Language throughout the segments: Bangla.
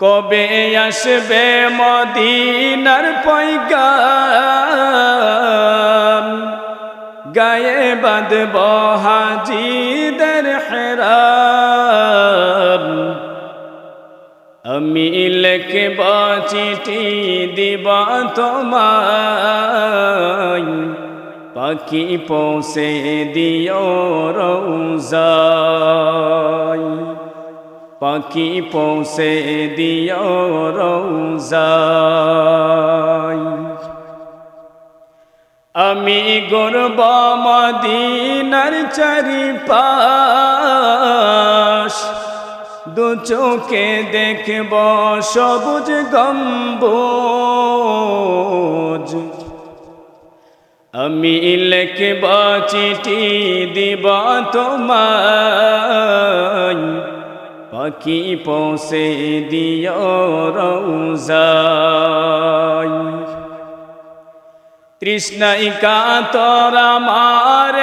কবে আসবে মদিনার পৈগাম গায়ে বাঁধব হাজিদের হেরাম। আমি লিখব চিঠি দিব তোমায়। পাখি পৌঁছে দিও রৌজায় পাখি পৌঁছে দিও রৌজায়। আমি গর্ব মদিনার চারিপাশ, দু চোখে দেখব সবুজ গম্বুজ। আমি লিখব চিঠি দিব তোমায় পাখি পৌঁছে দিও রৌজায় তৃষ্ণাই কাতর আমার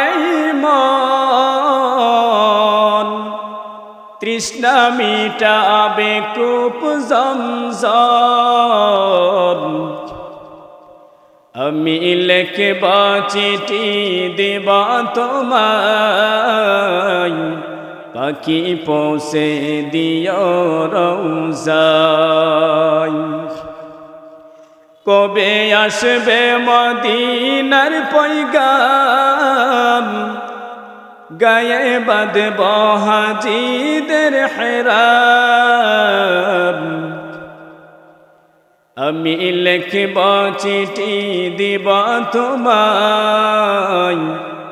মন। তৃষ্ণা মিটাবে কূপ জমজম। আমি লিখব চিঠি দেব তোমায় পাখি পৌঁছে দিও রৌজায় কবে আসবে মদিনার পৈগাম গায়ে বাঁধব হাজিদের হেরাম। আমি লিখব চিঠি দিব তোমায়।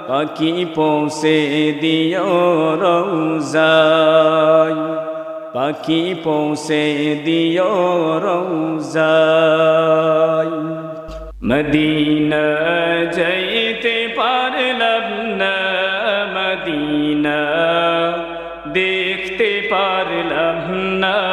পাখি পৌঁছে দিও রৌজায় পাখি পৌঁছে দিও রৌজায় মদিনা যাইতে পারলাম না, মদিনা দেখতে পারলাম না।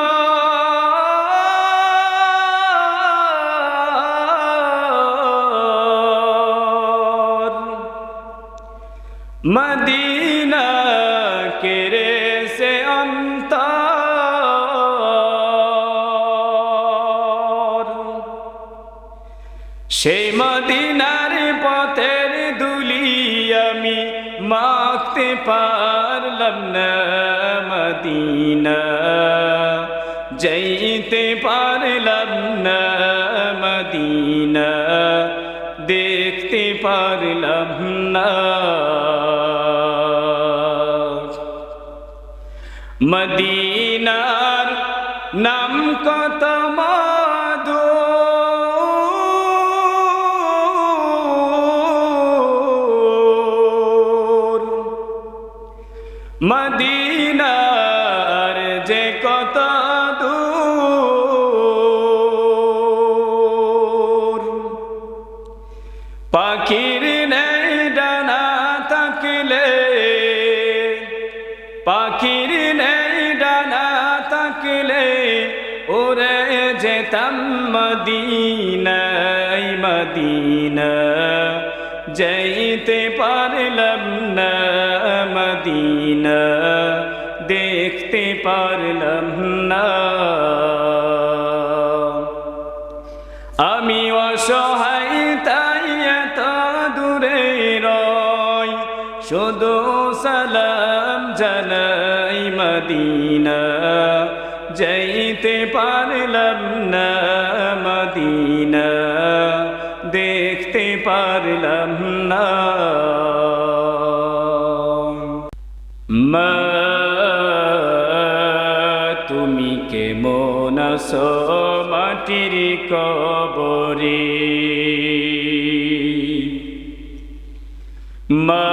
সেই মদিনার পথের দুলি আমি মাখতে পারলাম না মদিনা। যাইতে পারলাম না মদিনা, দেখতে পারলাম না। মদিনার নাম কত মাধু পাখির নেই ডানা তাকলে, পাখির নেই ডানা তাকলে, ওরে যেতাম মদিনাই মদিনা, যাইতে পারলাম না মদিনা, দেখতে পারলাম না। আমি অসহায় মদিনা, যাইতে পারলাম না মদিনা, দেখতে পারলাম না। মা, তুমি কে মনস মাটির কবরে? মা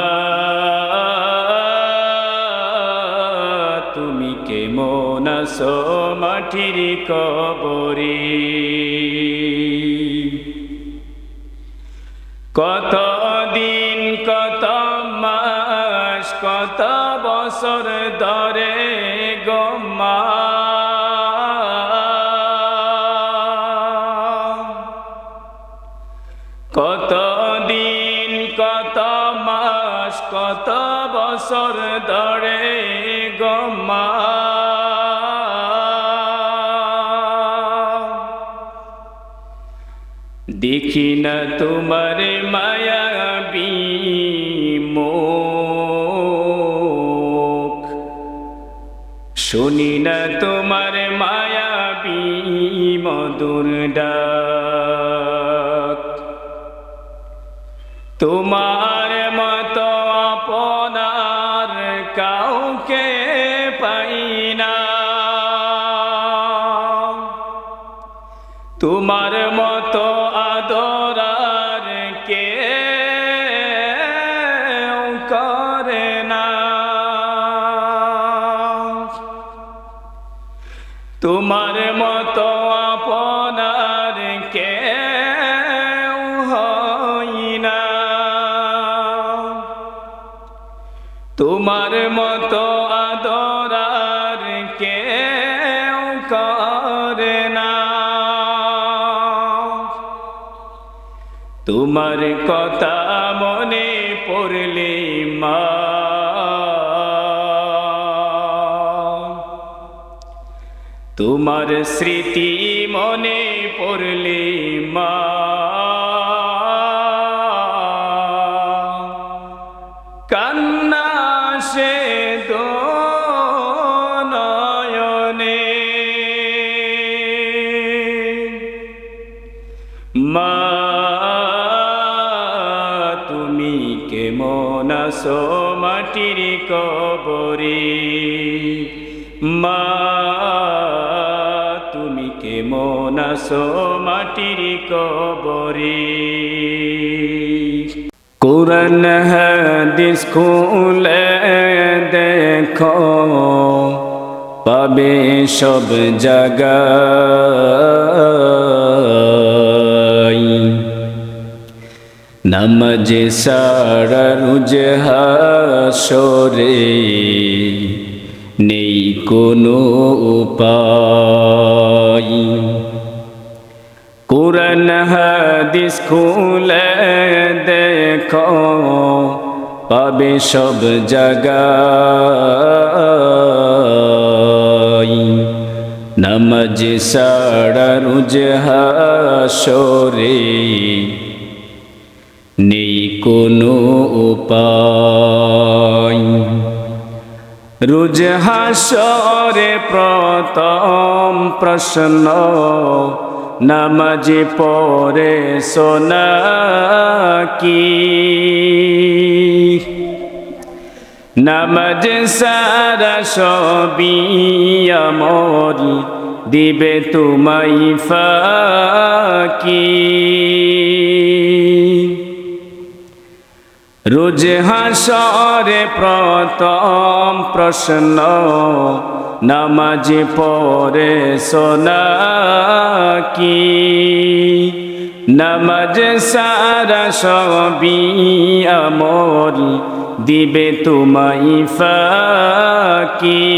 মনস মাটির কবরে। কত দিন, কত মাস, কত বছর ধরে গমা কত দিন, কত মাস, কত বছর ধরে গমা দেখি না তোমার মায়াবী মুখ। শুনি না তোমার মায়াবী মধুর ডাক। তোমার তোমার মতো আপনার কে না। তোমার মতো আদরার কে করে না। তোমার কথা মনে পড়লে মা তোমার স্মৃতি মনে পড়লে মা। কান্না মা তুমি মাটির কবরে? মা আসো মাটির কবরে। কোরআন, হাদিস খুলে দেখো, পাবে সব জায়গায় নামাজে সারা রুজ হাসরে নেই কোনো উপায়। কোরআন হাদিস খুলে দেখো, পাবে সব জায়গায় নামাজ সারা রুজ হাসরে নেই কোনো উপায়। রুজ হাসরে প্রথম প্রশ্ন নামাজি পরে সোনা কি? নামাজ সারা আমল দিবে তুমাই ফাকি। রোজ হাসরে প্রথম প্রশ্ন নামাজ পরে সোনা কি? নামাজ সারা সবই আমল দিবে তুমাই ফাকি।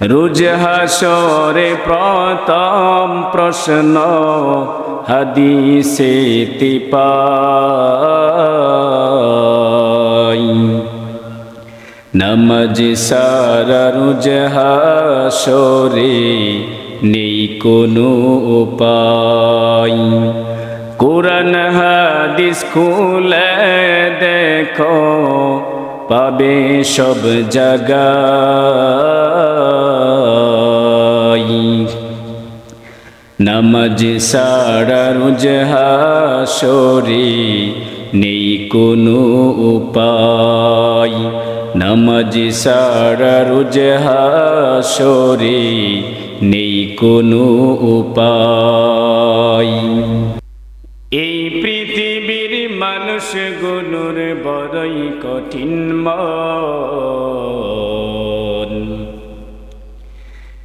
রোজ হাসরে প্রথম প্রশ্ন, হাদিসে তিপাই। নামাজ সারা রোজ হাসরে নেই কোনো উপায়। কোরআন হাদিস খুলে দেখো, পাবে সব জায়গায় নামাজ সারা রুজহাসরে নেই কোনো উপায়। নামাজ সারা রুজহাসরে নেই কোনো উপায়। এই পৃথিবীর মানুষগুলোর বড়ই কঠিন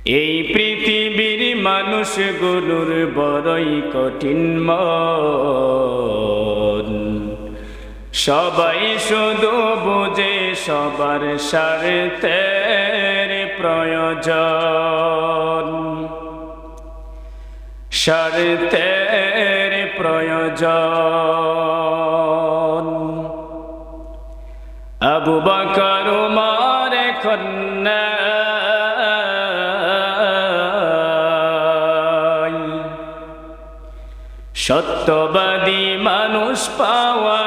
এই পৃথিবীর মানুষগুলোর বড়ই কঠিন মন। সবাই শুধু বুঝে সবার স্বার্থের প্রয়োজন। স্বার্থের প্রয়োজন। আবু বকর, উমার, খন্না। সত্যবাদী মানুষ পাওয়া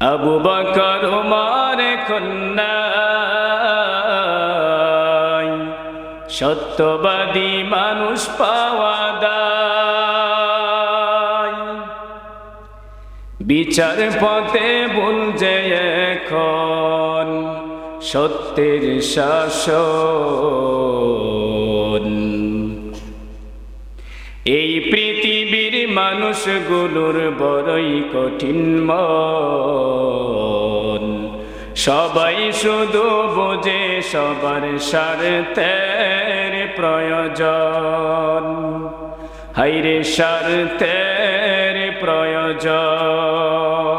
আবু বকর, উমার খন্নাই সত্যবাদী মানুষ পাওয়া দায়। বিচার পথে ভুল যে এখন, সত্যের শাসন। এই পৃথিবীর মানুষগুলোর বড়ই কঠিন মন। সবাই শুধু বোঝে সবার স্বার্থের প্রয়োজন। হাইরে স্বার্থের প্রয়োজন।